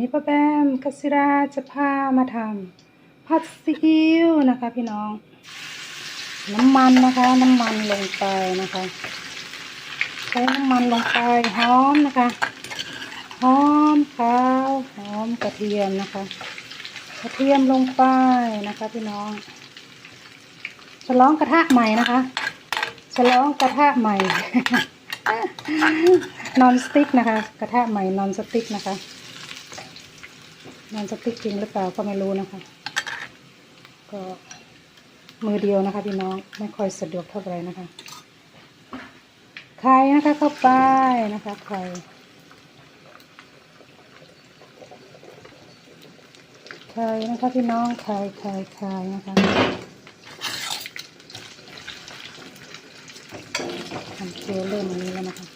นี้ป้าแบมกัสราจะพามาทำผัดซีอิ๊วนะคะ พี่น้อง น้ำมันนะคะ น้ำมันลงไปนะคะใช้น้ำมันลงไปหอมนะคะหอมขาวหอมกระเทียมนะคะ กระเทียมลงไปนะคะ พี่น้องฉลองกระทะใหม่นะคะฉลองกระทะใหม่นอนสติ๊กนะคะ กระทะใหม่นอนสติ๊กนะคะ นอนสติ๊กจริงหรือเปล่าก็ไม่รู้นะคะ ก็มือเดียวนะคะพี่น้องไม่ค่อยสะดวกเท่าไหร่นะคะ ไข่นะคะเข้าไปนะคะไข่ไข่นะคะพี่น้องไข่ไข่ไข่นะคะทำเกลียวเริ่มอันนี้แล้วนะคะ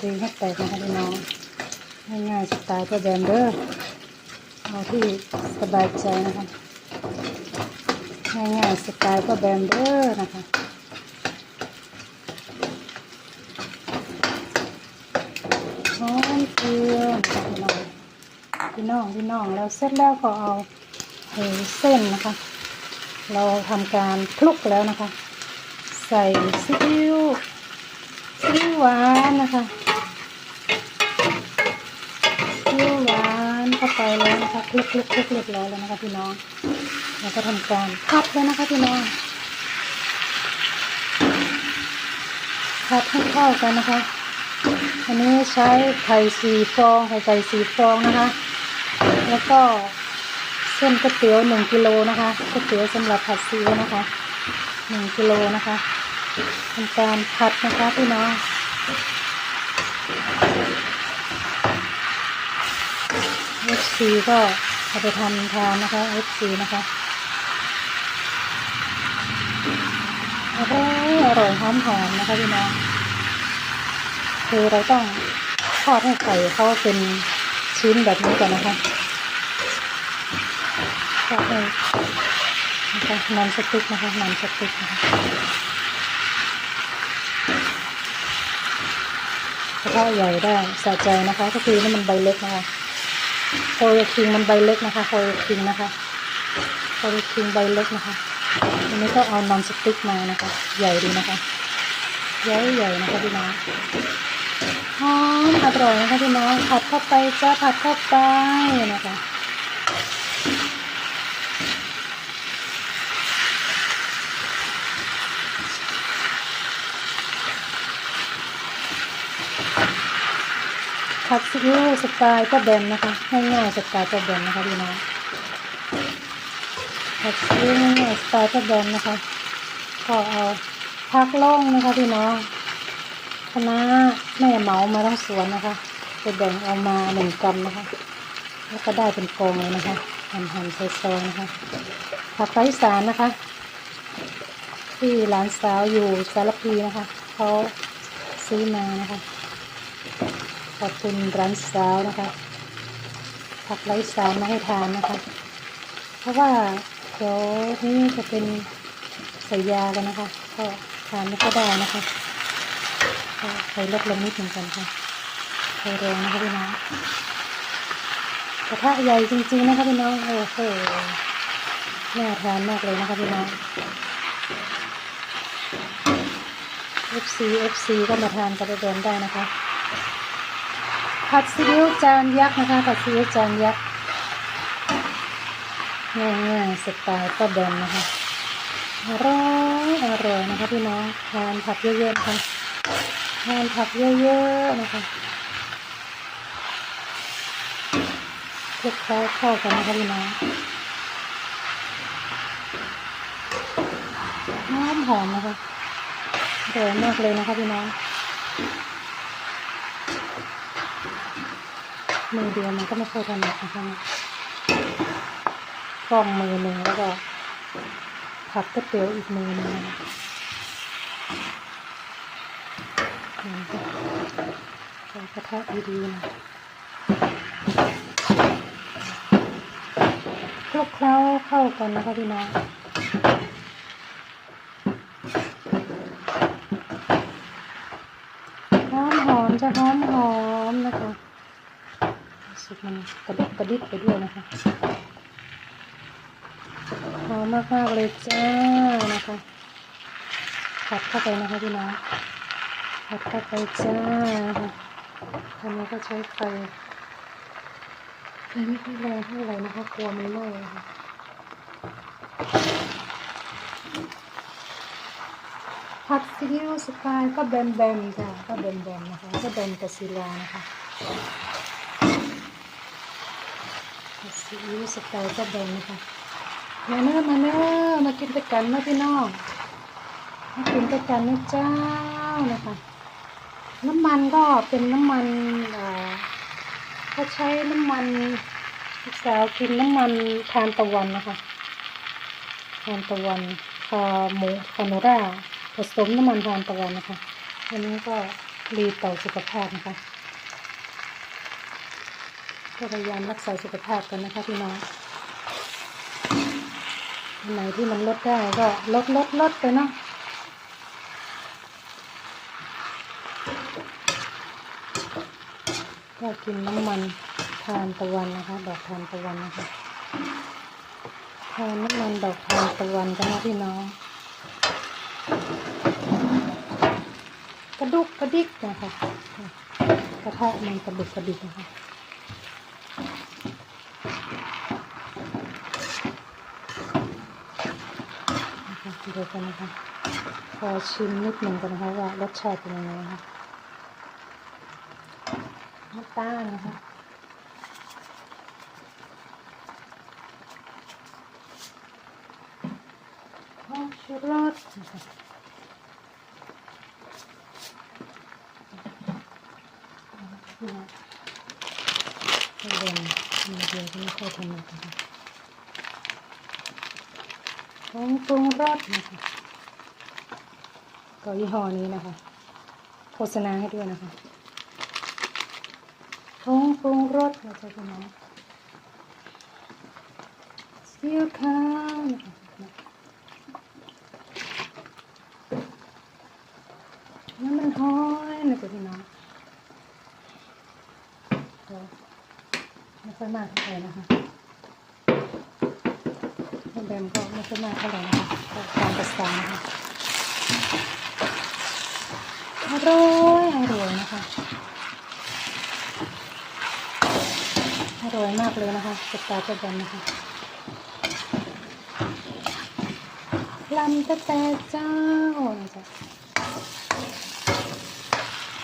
ตีให้แตกนะคะพี่น้อง ง่ายๆสไตล์ก็แบนเดอร์เอาที่สบายใจนะคะง่ายๆสไตล์ก็แบนเดอร์นะคะหอมเกลือพี่น้องพี่น้องพี่น้องแล้วเสร็จแล้วก็เอาเอ่อเส้นนะคะ เราทำการคลุกแล้วนะคะ ใส่ซีอิ๊วซีอิ๊วหวานนะคะซีอิ๊วหว ไปแล้วนะคะคลุกคลุกคลุกเรียบร้อยแล้วนะคะพี่น้องแล้วก็ทำการพัดแล้วนะคะพี่น้องพัดให้เข้ากันนะคะอันนี้ใช้ไข่สีฟองไข่ไก่สีฟองนะคะ แล้วก็เส้นก๋วยเตี๋ยวหนึ่งกิโลนะคะก๋วยเตี๋ยวสำหรับผัดซีอิ๊วนะคะหนึ่งกิโลนะคะทำการผัดนะคะพี่น้อง FC ก็เอาไปทำทานนะคะ FC นะคะอร่อยอร่อยหอมหอมนะคะพี่น้องคือเราต้องทอดให้ไข่เขาเป็นชิ้นแบบนี้ก่อนนะคะทอดให้นะคะนอนสติ๊กนะคะนอนสติ๊กนะคะกระทะใหญ่ได้สะใจนะคะ ก็คือนี่มันใบเล็กนะคะ โคยคิงมันใบเล็กนะคะโคยคิงนะคะโคยคิงใบเล็กนะคะอันนี้ก็เอานอนสติ๊กมานะคะ ใหญ่ดีนะคะใหญ่ใหญ่นะคะพี่น้องหอมอร่อยนะคะพี่น้องผัดเข้าไปจ้าผัดเข้าไปนะคะ ผัดซีอิ๊วสไตล์ก็แบนนะคะง่ายๆสไตล์ก็แบนนะคะพี่น้องผัดซีอิ๊วง่ายๆสไตล์ก็แบนนะคะก็เอาพักล่องนะคะพี่น้องคณะแม่เหมามาทั้งสวนนะคะไปแบ่งเอามาหนึ่งกรัมนะคะ แล้วก็ได้เป็นกองเลยนะคะหั่นหั่นใส่ซองนะคะผักไร้สารนะคะ ที่หลานสาวอยู่สารพีนะคะเขาซื้อมานะคะ ขอบคุณร้านสาวนะคะ ผักไร้สารมาให้ทานนะคะ เพราะว่าเดี๋ยวนี้จะเป็นใส่ยากันนะคะ ก็ทานไม่ก็ได้นะคะไฟลดลงนิดหนึ่งกันค่ะไฟแรงนะคะพี่น้องกระทะใหญ่จริงๆนะคะพี่น้องโอ้โหน่าทานมากเลยนะคะพี่น้อง FC FC ก็มาทานกระเดินได้นะคะ ผัดซีอิ๊วจานยักษ์นะคะผัดซีอิ๊วจานยักษ์ง่ายๆสไตล์ป้าแบนนะคะอร่อยอร่อยนะคะพี่น้องทานผัดเยอะๆนะคะทานผักเยอะๆนะคะคลุกเคล้าเข้ากันนะคะพี่น้องหอมหอมนะคะอร่อยมากเลยนะคะพี่น้อง มือเดียวมันก็ไม่ค่อยถนัดนะคะกล้องมือหนึ่งแล้วก็ผัดก๋วยเตี๋ยวอีกมือหนึ่งใส่กระทะดีๆนะคลุกเคล้าเข้ากันนะคะพี่น้องหอมหอมจะหอมหอม สึกมันกระดุกกระดิกไปด้วยนะคะหอมมากๆเลยจ้านะคะผัดเข้าไปนะคะพี่น้องผัดเข้าไปจ้านะคะทำนี้ก็ใช้ไฟไฟไม่ค่อยแรงเท่าไหร่นะคะกลัวไมันไหม้นะคะผัดซีอิ๊วสไตล์ก็แบนๆจ้ะก็แบนๆนะคะก็แบนกับศิลานะคะ ซีอิ๊วสไตล์ก็แบนนะคะมาเนอะมาเนอะมากินด้วยกันนะพี่น้องมากินด้วยกันนะเจ้านะคะน้ำมันก็เป็นน้ำมันอ่าเขาใช้น้ำมันสาวกินน้ำมันทานตะวันนะคะทานตะวันคาหมูคาโนราผสมน้ำมันทานตะวันนะคะอันนี้ก็ดีต่อสุขภาพนะคะ พยายามรักษาสุขภาพกันนะคะพี่น้องอันไหนที่มันลดได้ก็ลดลดลดไปเนาะก็กินน้ำมันทานตะวันนะคะ ดอกทานตะวันนะคะทานน้ำมันดอกทานตะวันกันนะพี่น้องกระดุกกระดิกนะคะกระทะมันกระดุกกระดิกนะคะ นะคะเกันนะคะขอชิมนิดหนึ่งกันนะคะว่ารสชาติเป็นยังไงนะคะน้ำตาลนะคะผงชูรสนะคะก็เด่นมีเดียวก็ไม่ค่อยถนัดนะคะ ผงปรุงรสนะคะก็ยี่ห้อนี้นะคะ โฆษณาให้ด้วยนะคะผงปรุงรสเราจะเป็นน้องซีอิ๊วขาวนะคะน้ำมันหอยนะจ๊ะพี่น้องไม่ค่อยมากเท่าไหร่นะคะ แบมก็ไม่ค่อยมากเท่าไหร่นะคะก็ตามภาษานะคะอร่อยอร่อยนะคะอร่อยมากเลยนะคะสตาร์ทแบมนะคะลำต่แต่เจ้านะจ๊ะ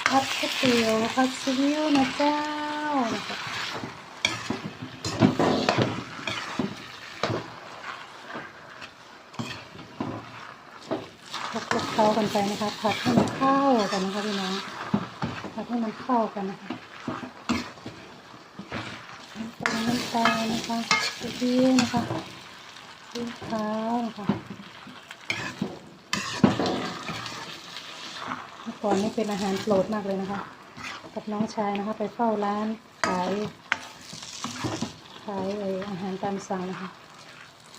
ผัดก๋วยเตี๋ยวผัดซีอิ๊วนะเจ้านะคะ คลุกคลุกเคล้ากันไปนะคะผัดให้มันเข้ากันนะคะพี่น้องผัดให้มันเข้ากันนะคะน้ำตาลน้ำตาลนะคะซีอิ๊วนะคะซีอิ๊วขาวนะคะเมื่อก่อนนี่เป็นอาหารโปรดมากเลยนะคะ กับน้องชายนะคะ ไปเฝ้าร้านขายขายอาหารตามสั่งนะคะ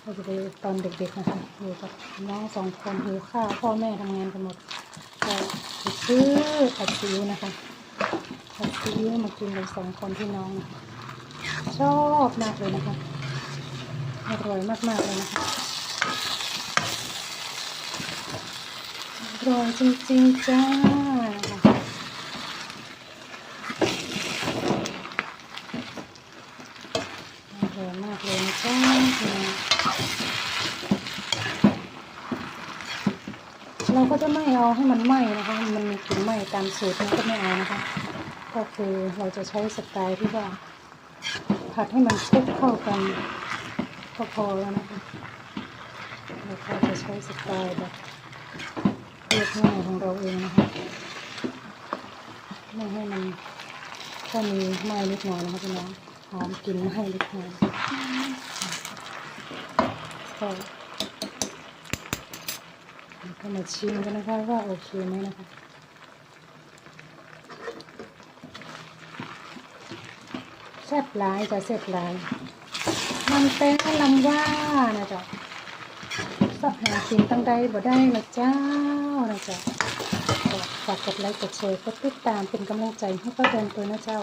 ก็จะไปตอนเด็กๆนะคะอยู่กับน้องสองคนหิวข้าวพ่อแม่ทำงานกันหมดก็ไปซื้อผัดซีอิ๊วนะคะผัดซีอิ๊วมากินกันสองคนพี่น้องนะคะชอบมากเลยนะคะอร่อยมากๆเลยนะคะอร่อยจริงๆจ้าอร่อยมากเลยนะจ้าพี่น้อง เราก็จะไม่เอาให้มันไหม้นะคะ มันมีกลิ่นไหม้ตามสูตรนี้ก็ไม่เอานะคะ ก็คือเราจะใช้สไตล์ที่ว่า ผัดให้มันคลุกเข้ากันก็พอแล้วนะคะเราก็จะใช้สไตล์แบบเรียบง่ายของเราเองนะคะไม่ให้มันแค่มีไหม้นิดหน่อยนะคะพี่น้องหอมกลิ่นไหม้นิดหน่อยก็ ก็มาชิมกันนะคะว่าโอเคไหมนะคะแซ่บหลายจะแซ่บหลายมันเป็นลำว่านะจ๊ะสับหากินตั้งใดบ่ได้ละเจ้านะจ๊ะฝากกดไลค์กดแชร์กดติดตามเป็นกำลังใจให้ป้าแดนตัวนะเจ้า